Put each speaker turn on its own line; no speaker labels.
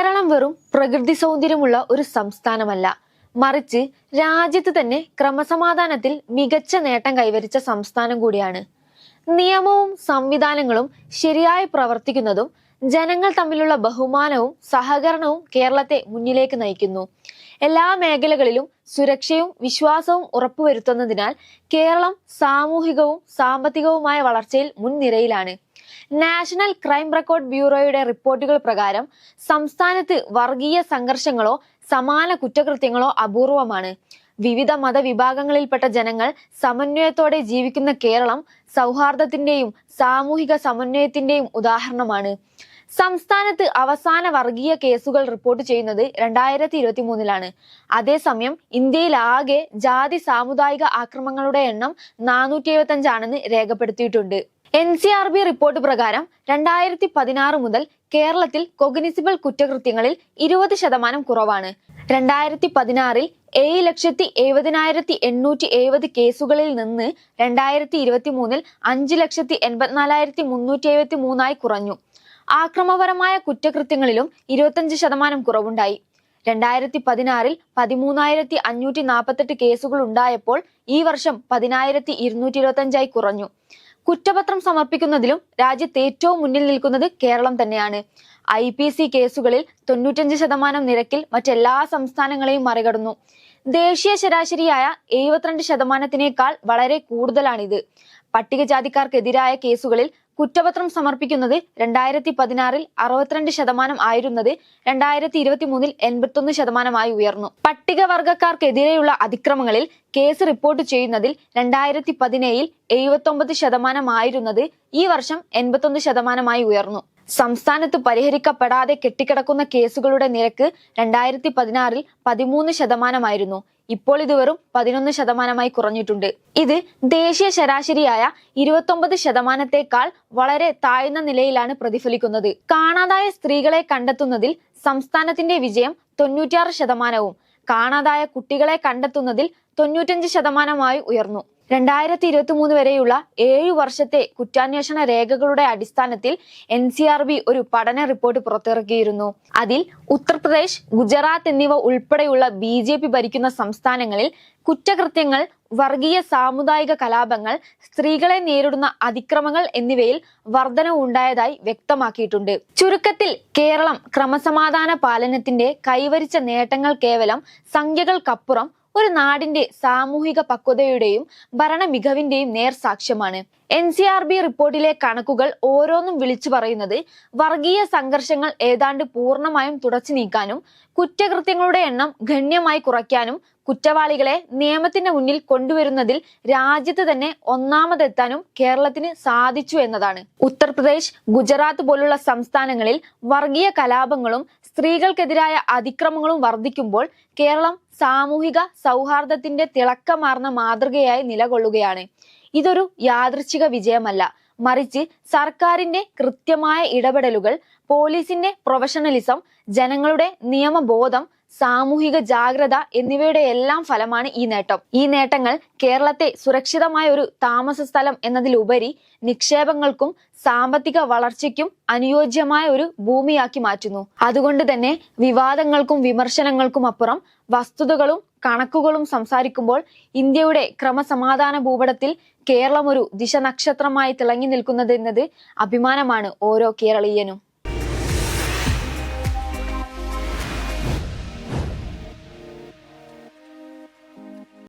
കേരളം വെറും പ്രകൃതി സൗന്ദര്യമുള്ള ഒരു സംസ്ഥാനമല്ല. മറിച്ച് രാജ്യത്ത് തന്നെ ക്രമസമാധാനത്തിൽ മികച്ച നേട്ടം കൈവരിച്ച സംസ്ഥാനം കൂടിയാണ്. നിയമവും സംവിധാനങ്ങളും ശരിയായി പ്രവർത്തിക്കുന്നതും ജനങ്ങൾ തമ്മിലുള്ള ബഹുമാനവും സഹകരണവും കേരളത്തെ മുന്നിലേക്ക് നയിക്കുന്നു. എല്ലാ മേഖലകളിലും സുരക്ഷയും വിശ്വാസവും ഉറപ്പുവരുത്തുന്നതിനാൽ കേരളം സാമൂഹികവും സാമ്പത്തികവുമായ വളർച്ചയിൽ മുൻനിരയിലാണ്. നാഷണൽ ക്രൈം റെക്കോർഡ് ബ്യൂറോയുടെ റിപ്പോർട്ടുകൾ പ്രകാരം സംസ്ഥാനത്ത് വർഗീയ സംഘർഷങ്ങളോ സമാന കുറ്റകൃത്യങ്ങളോ അപൂർവമാണ്. വിവിധ മതവിഭാഗങ്ങളിൽപ്പെട്ട ജനങ്ങൾ സമന്വയത്തോടെ ജീവിക്കുന്ന കേരളം സൗഹാർദ്ദത്തിന്റെയും സാമൂഹിക സമന്വയത്തിന്റെയും ഉദാഹരണമാണ്. സംസ്ഥാനത്ത് അവസാന വർഗീയ കേസുകൾ റിപ്പോർട്ട് ചെയ്യുന്നത് രണ്ടായിരത്തി ഇരുപത്തി മൂന്നിലാണ് അതേസമയം ഇന്ത്യയിലാകെ ജാതി സാമുദായിക ആക്രമങ്ങളുടെ എണ്ണം നാനൂറ്റി എഴുപത്തി അഞ്ചാണെന്ന് രേഖപ്പെടുത്തിയിട്ടുണ്ട്. N C R B report പ്രകാരം രണ്ടായിരത്തി പതിനാറ് മുതൽ കേരളത്തിൽ കൊഗ്നിസിബിൾ കുറ്റകൃത്യങ്ങളിൽ ഇരുപത് ശതമാനം കുറവാണ്. രണ്ടായിരത്തി പതിനാറിൽ ഏഴ് ലക്ഷത്തി എഴുപതിനായിരത്തി എണ്ണൂറ്റി എഴുപത് കേസുകളിൽ നിന്ന് രണ്ടായിരത്തി ഇരുപത്തി മൂന്നിൽ അഞ്ച് ലക്ഷത്തി എൺപത്തിനാലായിരത്തി മുന്നൂറ്റി എഴുപത്തി മൂന്നായി കുറഞ്ഞു. ആക്രമപരമായ കുറ്റകൃത്യങ്ങളിലും ഇരുപത്തഞ്ച് ശതമാനം കുറവുണ്ടായി. രണ്ടായിരത്തി പതിനാറിൽ പതിമൂന്നായിരത്തി അഞ്ഞൂറ്റി നാൽപ്പത്തെട്ട് കേസുകൾ ഉണ്ടായപ്പോൾ ഈ വർഷം പതിനായിരത്തി ഇരുന്നൂറ്റി ഇരുപത്തഞ്ചായി കുറഞ്ഞു. കുറ്റപത്രം സമർപ്പിക്കുന്നതിലും രാജ്യത്ത് ഏറ്റവും മുന്നിൽ നിൽക്കുന്നത് കേരളം തന്നെയാണ്. ഐ പി സി കേസുകളിൽ തൊണ്ണൂറ്റഞ്ച് ശതമാനം നിരക്കിൽ മറ്റെല്ലാ സംസ്ഥാനങ്ങളെയും മറികടന്നു. ദേശീയ ശരാശരിയായ എഴുപത്തിരണ്ട് ശതമാനത്തിനേക്കാൾ വളരെ കൂടുതലാണിത്. പട്ടികജാതിക്കാർക്കെതിരായ കേസുകളിൽ കുറ്റപത്രം സമർപ്പിക്കുന്നത് രണ്ടായിരത്തി പതിനാറിൽ അറുപത്തിരണ്ട് ശതമാനം ആയിരുന്നത് രണ്ടായിരത്തി ഇരുപത്തി മൂന്നിൽ എൺപത്തൊന്ന് ശതമാനമായി ഉയർന്നു. പട്ടികവർഗക്കാർക്കെതിരെയുള്ള അതിക്രമങ്ങളിൽ കേസ് റിപ്പോർട്ട് ചെയ്യുന്നതിൽ രണ്ടായിരത്തി പതിനേഴിൽ എഴുപത്തൊമ്പത് ശതമാനമായിരുന്നത് ഈ വർഷം എൺപത്തൊന്ന് ശതമാനമായി ഉയർന്നു. സംസ്ഥാനത്ത് പരിഹരിക്കപ്പെടാതെ കെട്ടിക്കിടക്കുന്ന കേസുകളുടെ നിരക്ക് രണ്ടായിരത്തി പതിനാറിൽ പതിമൂന്ന് ശതമാനമായിരുന്നു. ഇപ്പോൾ ഇത് വെറും പതിനൊന്ന് ശതമാനമായി കുറഞ്ഞിട്ടുണ്ട്. ഇത് ദേശീയ ശരാശരിയായ ഇരുപത്തൊമ്പത് ശതമാനത്തെക്കാൾ വളരെ താഴ്ന്ന നിലയിലാണ് പ്രതിഫലിക്കുന്നത്. കാണാതായ സ്ത്രീകളെ കണ്ടെത്തുന്നതിൽ സംസ്ഥാനത്തിന്റെ വിജയം തൊണ്ണൂറ്റിയാറ് ശതമാനവും. കാണാതായ കുട്ടികളെ കണ്ടെത്തുന്നതിൽ തൊണ്ണൂറ്റഞ്ച് ശതമാനമായി ഉയർന്നു. രണ്ടായിരത്തി ഇരുപത്തി മൂന്ന് വരെയുള്ള ഏഴു വർഷത്തെ കുറ്റാന്വേഷണ രേഖകളുടെ അടിസ്ഥാനത്തിൽ എൻ സി ആർ ബി ഒരു പഠന റിപ്പോർട്ട് പുറത്തിറക്കിയിരുന്നു. അതിൽ ഉത്തർപ്രദേശ് ഗുജറാത്ത് എന്നിവ ഉൾപ്പെടെയുള്ള ബി ജെ പി ഭരിക്കുന്ന സംസ്ഥാനങ്ങളിൽ കുറ്റകൃത്യങ്ങൾ വർഗീയ സാമുദായിക കലാപങ്ങൾ സ്ത്രീകളെ നേരിടുന്ന അതിക്രമങ്ങൾ എന്നിവയിൽ വർധനവ് ഉണ്ടായതായി വ്യക്തമാക്കിയിട്ടുണ്ട്. ചുരുക്കത്തിൽ കേരളം ക്രമസമാധാന പാലനത്തിന്റെ കൈവരിച്ച നേട്ടങ്ങൾ കേവലം സംഖ്യകൾക്കപ്പുറം ഒരു നാടിന്റെ സാമൂഹിക പക്വതയുടെയും ഭരണ മികവിന്റെയും നേർസാക്ഷ്യമാണ് എൻ സി ആർ ബി റിപ്പോർട്ടിലെ കണക്കുകൾ ഓരോന്നും വിളിച്ചു പറയുന്നത് വർഗീയ സംഘർഷങ്ങൾ ഏതാണ്ട് പൂർണമായും തുടച്ചു നീക്കാനും കുറ്റകൃത്യങ്ങളുടെ എണ്ണം ഗണ്യമായി കുറയ്ക്കാനും കുറ്റവാളികളെ നിയമത്തിന്റെ മുന്നിൽ കൊണ്ടുവരുന്നതിൽ രാജ്യത്ത് തന്നെ ഒന്നാമതെത്താനും കേരളത്തിന് സാധിച്ചു എന്നതാണ്. ഉത്തർപ്രദേശ് ഗുജറാത്ത് പോലുള്ള സംസ്ഥാനങ്ങളിൽ വർഗീയ കലാപങ്ങളും സ്ത്രീകൾക്കെതിരായ അതിക്രമങ്ങളും വർദ്ധിക്കുമ്പോൾ കേരളം സാമൂഹിക സൗഹാർദ്ദത്തിന്റെ തിളക്കമാർന്ന മാതൃകയായി നിലകൊള്ളുകയാണ്. ഇതൊരു യാദൃച്ഛിക വിജയമല്ല. മറിച്ച് സർക്കാരിന്റെ കൃത്യമായ ഇടപെടലുകൾ പോലീസിന്റെ പ്രൊഫഷണലിസം ജനങ്ങളുടെ നിയമബോധം സാമൂഹിക ജാഗ്രത എന്നിവയുടെ എല്ലാം ഫലമാണ് ഈ നേട്ടം. ഈ നേട്ടങ്ങൾ കേരളത്തെ സുരക്ഷിതമായ ഒരു താമസ സ്ഥലം എന്നതിലുപരി നിക്ഷേപങ്ങൾക്കും സാമ്പത്തിക വളർച്ചയ്ക്കും അനുയോജ്യമായ ഒരു ഭൂമിയാക്കി മാറ്റുന്നു. അതുകൊണ്ട് തന്നെ വിവാദങ്ങൾക്കും വിമർശനങ്ങൾക്കും അപ്പുറം വസ്തുതകളും കണക്കുകളും സംസാരിക്കുമ്പോൾ ഇന്ത്യയുടെ ക്രമസമാധാന ഭൂപടത്തിൽ കേരളം ഒരു ദിശ നക്ഷത്രമായി തിളങ്ങി നിൽക്കുന്നത് എന്നത് അഭിമാനമാണ് ഓരോ കേരളീയനും.